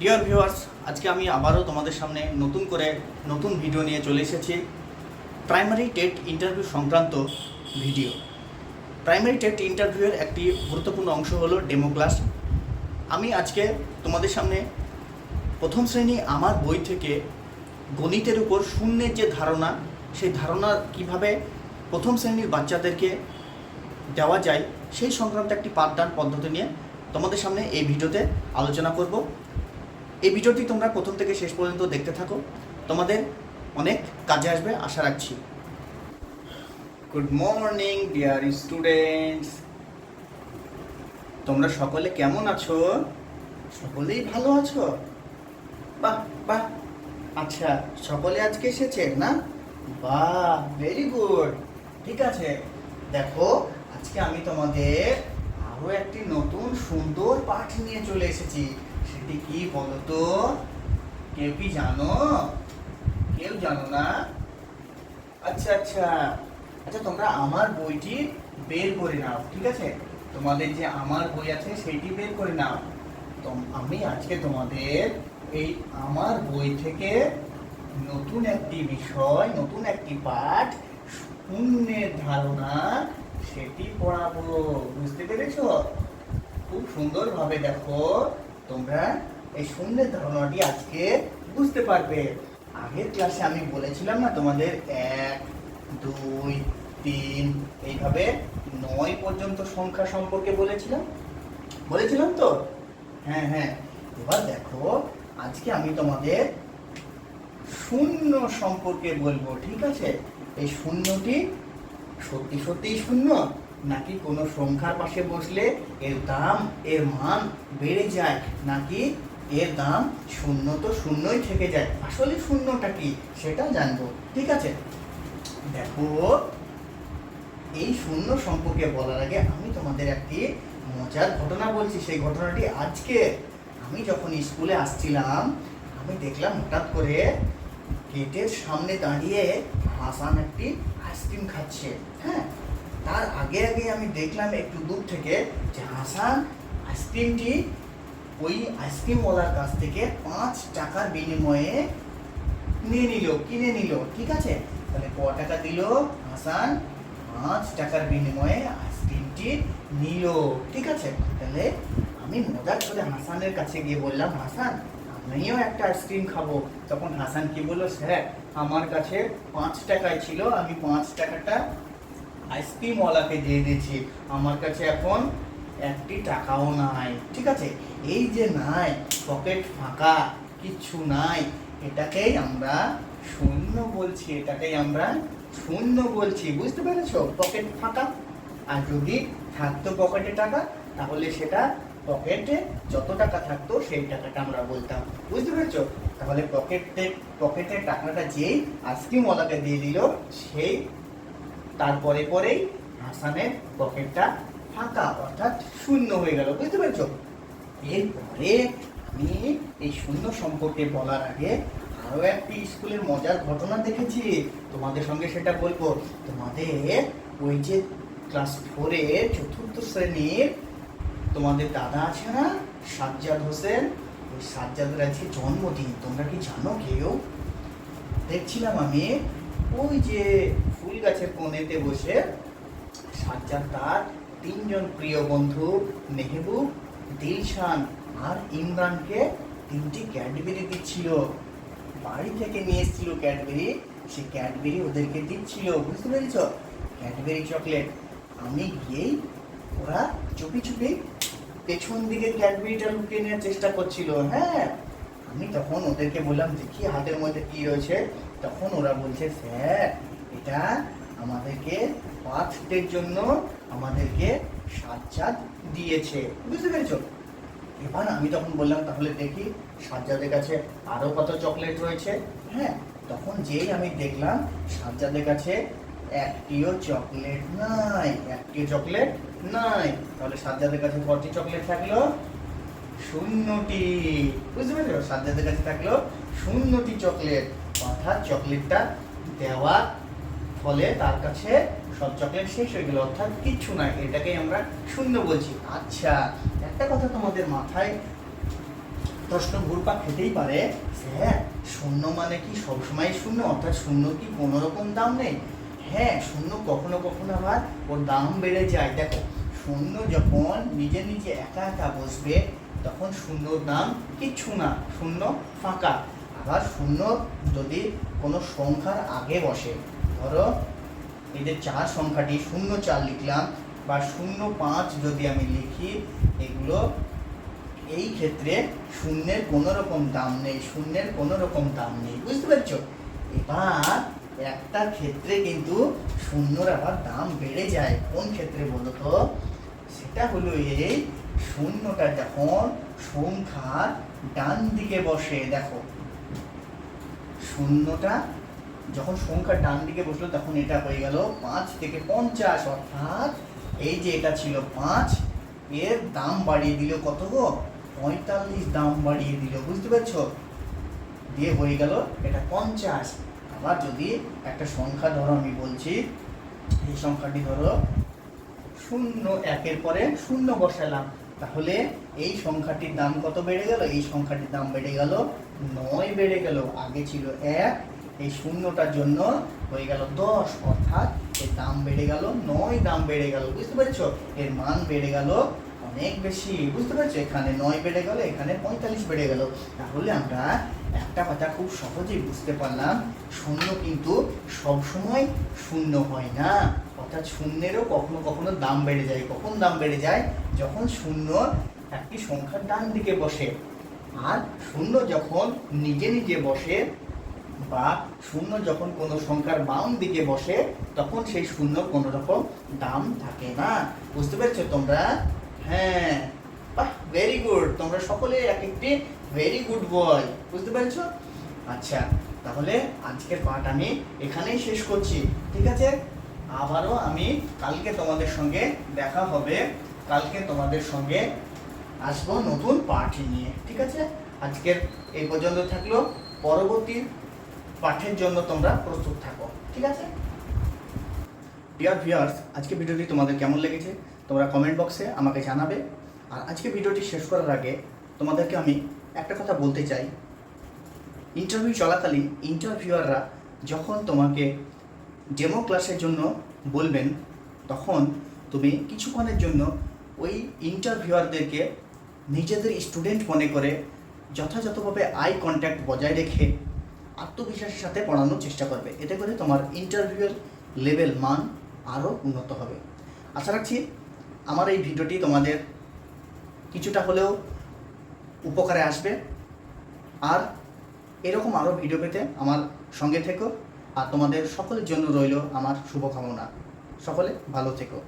Dear viewers আজকে আমি আবারও তোমাদের সামনে নতুন করে নতুন ভিডিও নিয়ে চলে এসেছি। প্রাইমারি টেট ইন্টারভিউ সংক্রান্ত ভিডিও প্রাইমারি টেট ইন্টারভিউয়ের একটি গুরুত্বপূর্ণ অংশ হলো ডেমো ক্লাস আমি আজকে তোমাদের সামনে প্রথম শ্রেণি আমার বই থেকে গণিতের উপর শূন্যের যে ধারণা, সেই ধারণা কীভাবে প্রথম শ্রেণির বাচ্চাদেরকে দেওয়া যায়, সেই সংক্রান্ত একটি পাঠদান পদ্ধতি নিয়ে তোমাদের সামনে এই ভিডিওতে আলোচনা করব। এই ভিডিওটি তোমরা প্রথম থেকে শেষ পর্যন্ত দেখতে থাকো। তোমাদের অনেক কাজে আসবে, আশা রাখছি। গুড মর্নিং ডিয়ার স্টুডেন্টস তোমরা সকলে কেমন আছো? সকলেই ভালো আছো? বাহ বাহ। আচ্ছা সকলে আজকে এসেছে, না? বাহ ভেরি গুড ঠিক আছে। দেখো, আজকে আমি তোমাদের আরও একটি নতুন সুন্দর পাঠ নিয়ে চলে এসেছি। সেটি কি বলো তো কেউ কি জানো? কেউ জানো না? আচ্ছা আচ্ছা। আচ্ছা তোমরা আমার বইটি বের করে নাও, ঠিক আছে? তোমাদের যে আমার বই আছে সেটি বের করে নাও। তো আমি আজকে তোমাদের এই আমার বই থেকে নতুন একটি বিষয়, নতুন একটি পাঠ শূন্যের ধারণা সেটি পড়াবো। বুঝতে পেরেছ? খুব সুন্দরভাবে দেখো। তোমরা এই শূন্যের ধারণাটি আজকে বুঝতে পারবে। আগের ক্লাসে আমি বলেছিলাম না তোমাদের এক, দুই, তিন, এইভাবে নয় পর্যন্ত সংখ্যা সম্পর্কে বলেছিলাম? বলেছিলাম তো? হ্যাঁ হ্যাঁ। এবার দেখো, আজকে আমি তোমাদের শূন্য সম্পর্কে বলব, ঠিক আছে? এই শূন্যটি সত্যি সত্যিই শূন্য? নাকি কোনো সংখ্যার পাশে বসলে এর দাম, এর মান বেড়ে যায়, নাকি এর দাম শূন্য তো শূন্যই থেকে যায়? আসলে শূন্যটা কি সেটা জানব। ঠিক আছে? দেখো, এই শূন্য সম্পর্কে বলার আগে আমি তোমাদের একটি মজার ঘটনা বলছি। সেই ঘটনাটি আজকে আমি যখন স্কুলে আসছিলাম, আমি দেখলাম হঠাৎ করে গেটের সামনে দাঁড়িয়ে হাসান একটি আইসক্রিম খাচ্ছে। হ্যাঁ তার আগে আগে আমি দেখলাম একটু দূর থেকে যে হাসান আইসক্রিমটি ওই আইসক্রিমওয়ালার কাছ থেকে পাঁচ টাকার বিনিময়ে নিয়ে নিল, কিনে নিল, ঠিক আছে? তাহলে ক টাকা দিল হাসান? পাঁচ টাকার বিনিময়ে আইসক্রিমটি নিল, ঠিক আছে? তাহলে আমি মজা করে হাসানের কাছে গিয়ে বললাম, হাসান, আমিও একটা আইসক্রিম খাব। তখন হাসান কি বলল, স্যার, আমার কাছে পাঁচ টাকায় ছিল, আমি পাঁচ টাকাটা আইসক্রিমওয়ালাকে দিয়ে দিয়েছি। আমার কাছে এখন একটি টাকাও নাই, ঠিক আছে? এই যে নাই, পকেট ফাঁকা কিচ্ছু নাই, এটাকেই আমরা শূন্য বলছি, এটাকেই আমরা শূন্য বলছি, বুঝতে পেরেছ? পকেট ফাঁকা। আর যদি থাকতো পকেটে টাকা, তাহলে সেটা পকেটে যত টাকা থাকতো, সেই টাকাটা আমরা বলতাম, বুঝতে পেরেছ? তাহলে পকেটে পকেটের টাকাটা যেই আইসক্রিমওয়ালাকে দিয়ে দিল, সেই তারপরে পরেই হাসানের পকেটটা ফাঁকা, অর্থাৎ শূন্য হয়ে গেল, বুঝতে পেরেছ? এরপরে আমি এই শূন্য সম্পর্কে বলার আগে আরও একটি স্কুলের মজার ঘটনা দেখেছি। তোমাদের সঙ্গে সেটা বলব। তোমাদের ওই যে ক্লাস ফোরের চতুর্থ শ্রেণির তোমাদের দাদা আছে না, সাজ্জাদ হোসেন? ওই সাজ্জাদের আজকে জন্মদিন, তোমরা কি জানো কেউ? দেখছিলাম আমি ওই যে ফুল গাছের কোণেতে বসে সাজ্জাদ তার তিনজন প্রিয় বন্ধু মেহবুব, দিলশান আর ইমরানকে তিনটি ক্যাডবেরি দিচ্ছিল। বাড়ি থেকে নিয়ে এসেছিল ক্যাডবেরি, সে ক্যাডবেরি ওদেরকে দিচ্ছিল, বুঝতে পেরেছ? Cadbury chocolate. আমি গিয়েই ওরা চুপি চুপি পেছন দিকে ক্যাডবেরিটা লুকিয়ে নেওয়ার চেষ্টা করছিল হ্যাঁ? আমি তখন ওদেরকে বললাম, দেখি হাতের মধ্যে কি রয়েছে? তখন ওরা বলছে, স্যার, এটা আমাদেরকে পাঁচটের জন্য আমাদেরকে সাজ্জাদ দিয়েছে। বুঝতে পেরেছ? এবার আমি তখন বললাম, তাহলে দেখি সাজ্জাদের কাছে আরও কত চকলেট রয়েছে? হ্যাঁ তখন যেই আমি দেখলাম সাজ্জাদের কাছে একটিও চকলেট নাই একটিও চকলেট নাই। তাহলে সাজ্জাদের কাছে কটি চকলেট থাকল? শূন্যটি। বুঝতে পেরেছ? সাজ্জাদের কাছে থাকল শূন্যটি চকলেট অর্থাৎ চকলেটটা দেওয়া, ফলে তার কাছে সব চকলেট শেষ হয়ে গেল। অর্থাৎ কিচ্ছু নাই এটাকেই আমরা শূন্য বলছি। আচ্ছা একটা কথা তোমাদের মাথায় প্রশ্ন ঘুরপাক খেতেই পারে। স্যার, শূন্য মানে কি সবসময় শূন্য? অর্থাৎ শূন্য কি কোনো রকম দাম নেই? হ্যাঁ শূন্য কখনো কখনো আবার ওর দাম বেড়ে যায়। দেখো, শূন্য যখন নিজে নিজে একা একা বসবে, তখন শূন্যর দাম কিচ্ছু না, শূন্য ফাঁকা। আবার শূন্য যদি কোনো সংখ্যার আগে বসে, ধরো এই যে চার সংখ্যাটি শূন্য চার লিখলাম বা শূন্য পাঁচ যদি আমি লিখি, এগুলো এই ক্ষেত্রে শূন্যের কোনো রকম দাম নেই, শূন্যের কোনো রকম দাম নেই, বুঝতে পারছ? এবার একটা ক্ষেত্রে কিন্তু শূন্যর আবার দাম বেড়ে যায়। কোন ক্ষেত্রে বলো তো? সেটা হলো এই শূন্যটা যখন সংখ্যার ডান দিকে বসে, দেখো শূন্যটা যখন সংখ্যা ডান দিকে বসল, তখন এটা হয়ে গেল পাঁচ থেকে পঞ্চাশ, অর্থাৎ এই যে এটা ছিল পাঁচ, এর দাম বাড়িয়ে দিল কত গো? পঁয়তাল্লিশ দাম বাড়িয়ে দিল, বুঝতে পারছ? দিয়ে হয়ে গেল এটা পঞ্চাশ। আবার যদি একটা সংখ্যা ধরো, আমি বলছি, এই সংখ্যাটি ধরো, শূন্য একের পরে শূন্য বসালাম, তাহলে এই সংখ্যাটির দাম কত বেড়ে গেল? এই সংখ্যাটির দাম বেড়ে গেল নয় বেড়ে গেল, আগে ছিল এক, এই শূন্যটার জন্য হয়ে গেল দশ, অর্থাৎ এর দাম বেড়ে গেল, নয় দাম বেড়ে গেল, বুঝতে পেরেছ? এর মান বেড়ে গেল অনেক বেশি, বুঝতে পেরেছ? এখানে নয় বেড়ে গেল, এখানে পঁয়তাল্লিশ বেড়ে গেল। তাহলে আমরা একটা কথা খুব সহজেই বুঝতে পারলাম, শূন্য কিন্তু সবসময় শূন্য হয় না। অর্থাৎ শূন্যেরও কখনো কখনো দাম বেড়ে যায়। কখন দাম বেড়ে যায়? যখন শূন্য একটি সংখ্যার ডান দিকে বসে। আর শূন্য যখন নিজে নিজে বসে বা শূন্য যখন কোনো সংখ্যার বাম দিকে বসে, তখন সেই শূন্য কোনো রকম দাম থাকে না। বুঝতে পেরেছ তোমরা? হ্যাঁ। বাহ ভেরি গুড তোমরা সকলে এক একটি ভেরি গুড বয় বুঝতে পেরেছ? আচ্ছা তাহলে আজকের পাঠ আমি এখানেই শেষ করছি। ঠিক আছে? আবারও আমি কালকে তোমাদের সঙ্গে দেখা হবে। কালকে তোমাদের সঙ্গে আসব নতুন পাঠ নিয়ে, ঠিক আছে? আজকের এই পর্যন্ত থাকল। পরবর্তী পাঠের জন্য তোমরা প্রস্তুত থাকো, ঠিক আছে? ডিয়ার ভিউয়ার্স আজকে ভিডিওটি তোমাদের কেমন লেগেছে? তোমরা কমেন্ট বক্সে আমাকে জানাবে। আর আজকে ভিডিওটি শেষ করার আগে তোমাদেরকে আমি একটা কথা বলতে চাই। ইন্টারভিউ চলাকালীন ইন্টারভিউয়াররা যখন তোমাকে ডেমো ক্লাসের জন্য বলবেন, তখন তুমি কিছুক্ষণের জন্য ওই ইন্টারভিউয়ারদেরকে নিজেদের স্টুডেন্ট মনে করে যথাযথভাবে আই কন্ট্যাক্ট বজায় রেখে আত্মবিশ্বাসের সাথে পড়ানোর চেষ্টা করবে। এতে করে তোমার ইন্টারভিউয়ের লেভেল মান আরও উন্নত হবে। আশা রাখছি আমার এই ভিডিওটি তোমাদের কিছুটা হলেও উপকারে আসবে। আর এরকম আরও ভিডিও পেতে আমার সঙ্গে থেকো। আর তোমাদের সকলের জন্য রইল আমার শুভকামনা। সকলে ভালো থেকো।